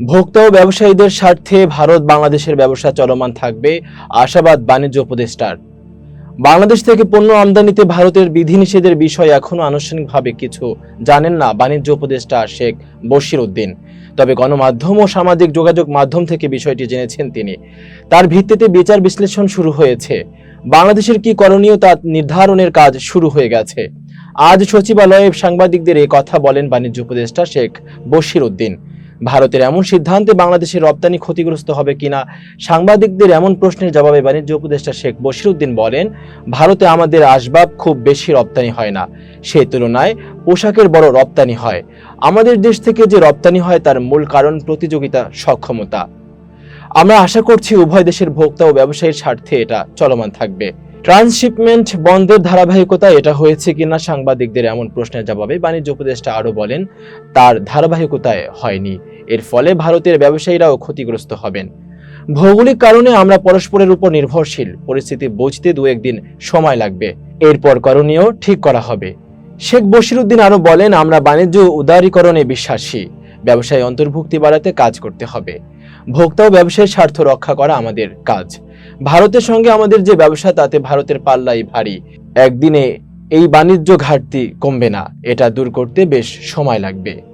ভোক্তা ও ব্যবসায়ীদের স্বার্থে ভারত বাংলাদেশের ব্যবসা চলমান থাকবে, আশাবাদ বাণিজ্য উপদেষ্টার। বাংলাদেশ থেকে পণ্য আমদানিতে ভারতের বিধিনিষেধের বিষয় এখনও আনুষ্ঠানিকভাবে কিছু জানেন না বাণিজ্য উপদেষ্টা শেখ বশির উদ্দিন। তবে গণমাধ্যম ও সামাজিক যোগাযোগ মাধ্যম থেকে বিষয়টি জেনেছেন তিনি। তার ভিত্তিতে বিচার বিশ্লেষণ শুরু হয়েছে। বাংলাদেশের কি করণীয় তা নির্ধারণের কাজ শুরু হয়ে গেছে। আজ সচিবালয়ে সাংবাদিকদের এই কথা বলেন বাণিজ্য উপদেষ্টা শেখ বশির উদ্দিন। ভারতের এমন সিদ্ধান্তে বাংলাদেশের রপ্তানি ক্ষতিগ্রস্ত হবে কিনা, সাংবাদিকদের এমন প্রশ্নের জবাবে বাণিজ্য উপদেষ্টা শেখ বশিরউদ্দিন বলেন, ভারতে আমাদের আসবাব খুব বেশি রপ্তানি হয় না। সেই তুলনায় পোশাকের বড় রপ্তানি হয়। আমাদের দেশ থেকে যে রপ্তানি হয় তার মূল কারণ প্রতিযোগিতা সক্ষমতা। আমরা আশা করছি উভয় দেশের ভোক্তা ও ব্যবসায়ীর স্বার্থে এটা চলমান থাকবে। ট্রান্সশিপমেন্ট বন্ধের ধারাবাহিকতা এটা হয়েছে কিনা সাংবাদিকদের এমন প্রশ্নের জবাবে বাণিজ্য উপদেষ্টা আরও বলেন, তার ধারাবাহিকতায় হয়নি। এর ফলে ভারতের ব্যবসায়ীরাও ক্ষতিগ্রস্ত হবেন। ভৌগোলিক কারণে আমরা পরস্পরের উপর নির্ভরশীল, পরিস্থিতি বুঝতে দু একদিন সময় লাগবে। এরপর করণীয় ঠিক করা হবে। শেখ বশিরউদ্দিন আরও বলেন, আমরা বাণিজ্য উদারীকরণে বিশ্বাসী। ব্যবসায় অন্তর্ভুক্তি বাড়াতে কাজ করতে হবে। ভোক্তা ও ব্যবসায়ীর স্বার্থ রক্ষা করা আমাদের কাজ। ভারতের সঙ্গে আমাদের যে ব্যবসা, তাতে ভারতের পাল্লাই ভারী। একদিনে এই বাণিজ্য ঘাটতি কমবে না। এটা দূর করতে বেশ সময় লাগবে।